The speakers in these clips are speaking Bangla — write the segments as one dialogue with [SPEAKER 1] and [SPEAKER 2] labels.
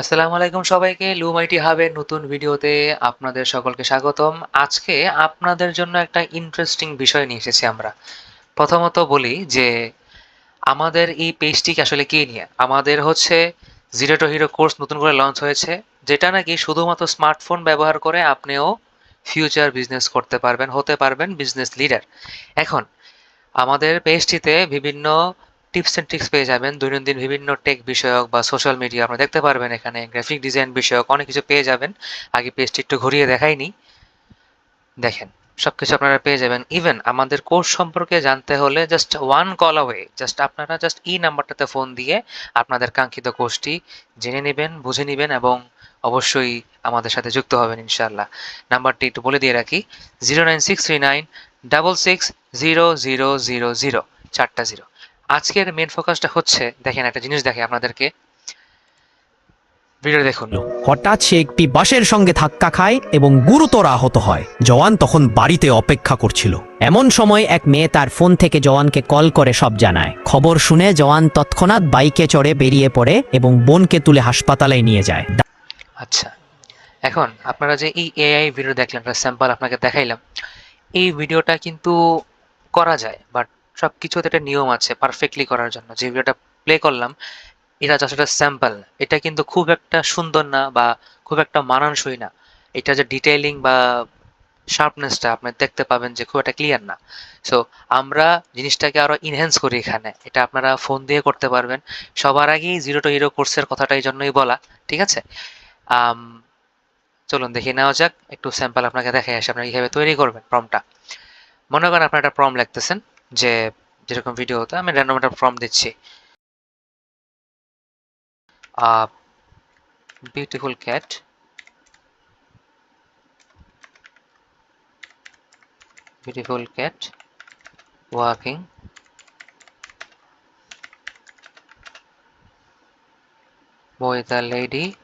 [SPEAKER 1] আসসালামু আলাইকুম সবাইকে লুমাইটি হাবের নতুন ভিডিওতে আপনাদের সকলকে স্বাগতম। আজকে আপনাদের জন্য একটা ইন্টারেস্টিং বিষয় নিয়ে এসেছি আমরা। প্রথমত বলি যে, আমাদের এই পেজটিকে আসলে কে নিয়ে? আমাদের হচ্ছে জিরো টু হিরো কোর্স নতুন করে লঞ্চ হয়েছে, যেটা নাকি শুধুমাত্র স্মার্টফোন ব্যবহার করে আপনিও ফিউচার বিজনেস করতে পারবেন, হতে পারবেন বিজনেস লিডার এখন, আমাদের পেজটিতে বিভিন্ন টিপস অ্যান্ড ট্রিক্স পেয়ে যাবেন। দৈনন্দিন বিভিন্ন টেক বিষয়ক বা সোশ্যাল মিডিয়া আপনারা দেখতে পারবেন এখানে। গ্রাফিক ডিজাইন বিষয়ক অনেক কিছু পেয়ে যাবেন। আগে পেজটি একটু ঘুরিয়ে দেখাইনি। দেখেন সব কিছু আপনারা পেয়ে যাবেন। ইভেন আমাদের কোর্স সম্পর্কে জানতে হলে just one call away just আপনারা জাস্ট এই নাম্বারটাতে ফোন দিয়ে আপনাদের কাঙ্ক্ষিত কোর্সটি জেনে নেবেন, বুঝে নেবেন এবং অবশ্যই আমাদের সাথে যুক্ত হবেন ইনশাল্লাহ নাম্বারটি একটু বলে দিয়ে রাখি। Zero nine six three nine double six zero zero zero zero, চারটা জিরো। আজকের মেন ফোকাসটা হচ্ছে দেখেন একটা জিনিস দেখে আপনাদেরকে। ভিডিও দেখুন।
[SPEAKER 2] হঠাৎ সে একটি বাসের সঙ্গে ধাক্কা খায় এবং গুরুতর আহত হয়। জওয়ান তখন বাড়িতে অপেক্ষা করছিল। এমন সময় এক মেয়ে তার ফোন থেকে জওয়ানকে কল করে সব জানায়। খবর শুনে জওয়ান তৎক্ষণাৎ বাইকে চড়ে বেরিয়ে পড়ে এবং বোনকে তুলে হাসপাতালে নিয়ে যায়।
[SPEAKER 1] আচ্ছা এখন আপনারা যে এই এআই ভিডিও দেখলেন স্যাম্পল আপনাকে দেখাইলাম। এই ভিডিওটা কিন্তু করা যায় বাট সব কিছুতে একটা নিয়ম আছে পারফেক্টলি করার জন্য। যে ভিডিওটা প্লে করলাম, এটা জাস্ট একটা স্যাম্পল এটা কিন্তু খুব একটা সুন্দর না বা খুব একটা মানানসই না। এটা যে ডিটেইলিং বা শার্পনেসটা আপনি দেখতে পাবেন যে খুব একটা ক্লিয়ার না। সো আমরা জিনিসটাকে আরও ইনহ্যান্স করি এখানে। এটা আপনারা ফোন দিয়ে করতে পারবেন। সবার আগেই জিরো টু হিরো কোর্সের কথাটা এই জন্যই বলা, ঠিক আছে? চলুন দেখে নেওয়া যাক। একটু স্যাম্পল আপনাকে দেখে আসে, আপনারা কীভাবে তৈরি করবেন প্রমটা মনে করেন আপনার একটা প্রম লিখতেছেন। যে যেরকম ভিডিও হতো আমি র্যান্ডম একটা প্রম দিচ্ছি beautiful cat beautiful cat walking with a lady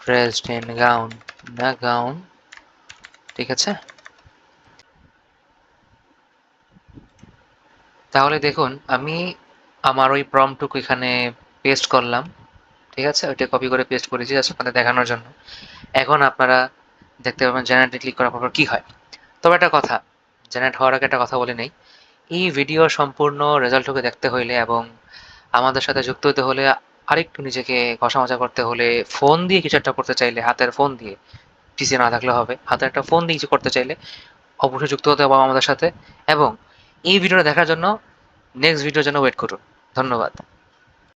[SPEAKER 1] dressed in gown না gown ঠিক আছে তাহলে দেখুন, আমি আমার ওই প্রমটুকু এখানে পেস্ট করলাম, ঠিক আছে? ওইটা কপি করে পেস্ট করেছি জাস্ট আপনাদের দেখানোর জন্য। এখন আপনারা দেখতে পাবেন জেনারেটে ক্লিক করার পর কী হয়। তবে একটা কথা জেনারেট হওয়ার আগে একটা কথা বলে নেই। এই ভিডিও সম্পূর্ণ রেজাল্টকে দেখতে হইলে এবং আমাদের সাথে যুক্ত হতে হলে, আরেকটু নিজেকে ঘষা মাজা করতে হলে ফোন দিয়ে কিছু একটা করতে চাইলে, হাতের ফোন দিয়ে পিসি না থাকলে হবে, হাতে একটা ফোন দিয়ে কিছু করতে চাইলে, অবশ্যই যুক্ত হতে হবে আমাদের সাথে। এবং এই ভিডিওটা দেখার জন্য নেক্সট ভিডিওর জন্য ওয়েট করুন। ধন্যবাদ।